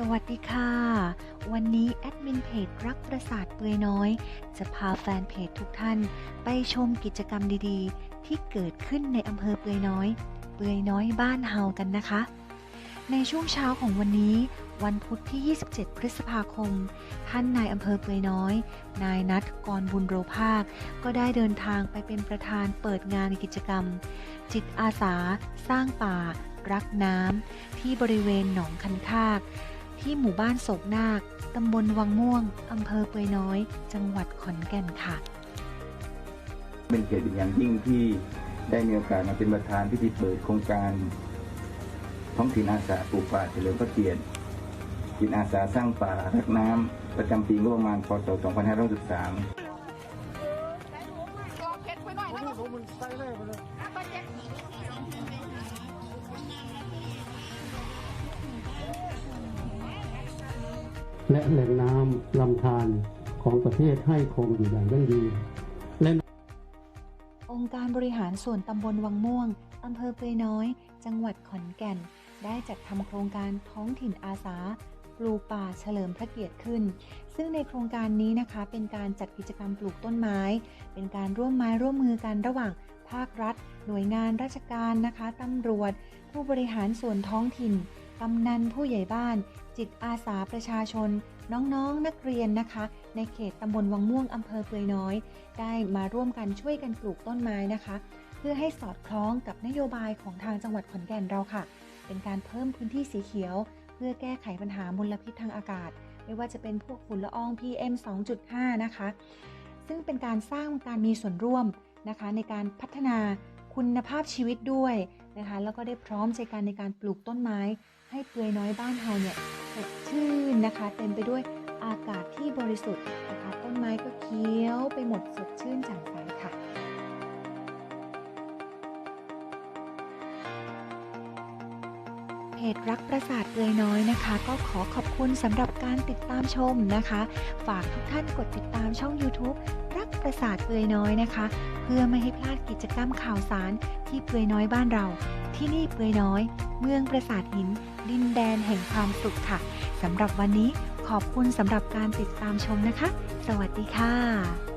สวัสดีค่ะ วันนี้แอดมินเพจรักประสาทเปือยน้อย จะพาแฟนเพจทุกท่าน ไปชมกิจกรรมดีๆ ที่เกิดขึ้นในอำเภอเปือยน้อย เปือยน้อยบ้านเฮากันนะคะ ในช่วงเช้าของวันนี้ วันพุธที่ 27 พฤษภาคม ท่านนายอำเภอเปือยน้อย นายนัทกรบุญโรภาค ก็ได้เดินทางไปเป็นประธานเปิดงานกิจกรรม จิตอาสา สร้างป่า รักน้ำที่บริเวณหนองคันคาก ที่หมู่บ้านโศกนาค ตำบลวังม่วง อำเภอเปือยน้อย จังหวัดขอนแก่นค่ะ เป็นเกียรติเป็นอย่างยิ่งที่ได้มีโอกาสมาเป็นประธานพิธีเปิดโครงการท้องถิ่นอาสาปลูกป่าเฉลิมพระเกียรติจิตอาสาสร้างป่ารักน้ำประจำปีงบประมาณพศ 2563 และแหล่งน้ำลำธารของประเทศให้คงอยู่อย่างยั่งยืนองค์การบริหารส่วนตำบลวังม่วงอำเภอเปยน้อย จังหวัดขอนแก่น ได้จัดทำโครงการท้องถิ่นอาสาปลูกป่าเฉลิมพระเกียรติขึ้น ซึ่งในโครงการนี้นะคะเป็นการจัดกิจกรรมปลูกต้นไม้ เป็นการร่วมไม้ร่วมมือกันระหว่างภาครัฐ หน่วยงานราชการนะคะตำรวจ ผู้บริหารส่วนท้องถิ่น กำนันผู้ใหญ่บ้าน จิตอาสาประชาชน น้องๆนักเรียนนะคะ ในเขตตำบลวังม่วงอำเภอเปือยน้อย ได้มาร่วมกันช่วยกันปลูกต้นไม้นะคะ เพื่อให้สอดคล้องกับนโยบายของทางจังหวัดขอนแก่นเราค่ะ เป็นการเพิ่มพื้นที่สีเขียว เพื่อแก้ไขปัญหามลพิษทางอากาศ ไม่ว่าจะเป็นพวกฝุ่นละออง PM 2.5 นะคะ ซึ่งเป็นการสร้างการมีส่วนร่วมนะคะในการพัฒนาคุณภาพชีวิตด้วย นะคะ แล้วก็ได้พร้อมใจกันในการปลูกต้นไม้ ให้เปลือยน้อยบ้านเฮาเนี่ยสดชื่นนะคะ เต็มไปด้วยอากาศที่บริสุทธิ์นะคะต้นไม้ก็เขียวไปหมดสดชื่นแจ่มใสค่ะเพจรักประสาทเปลือยน้อยนะคะ ก็ขอขอบคุณสำหรับการติดตามชมนะคะ ฝากทุกท่านกดติดตามช่อง YouTube ประสาทเปลือยน้อยนะคะ เพื่อไม่ให้พลาดกิจกรรมข่าวสารที่เปลือยน้อยบ้านเรา ที่นี่เปลือยน้อย เมืองประสาทหิน ดินแดนแห่งความสุขค่ะสำหรับวันนี้ขอบคุณสำหรับการติดตามชมนะคะ สวัสดีค่ะ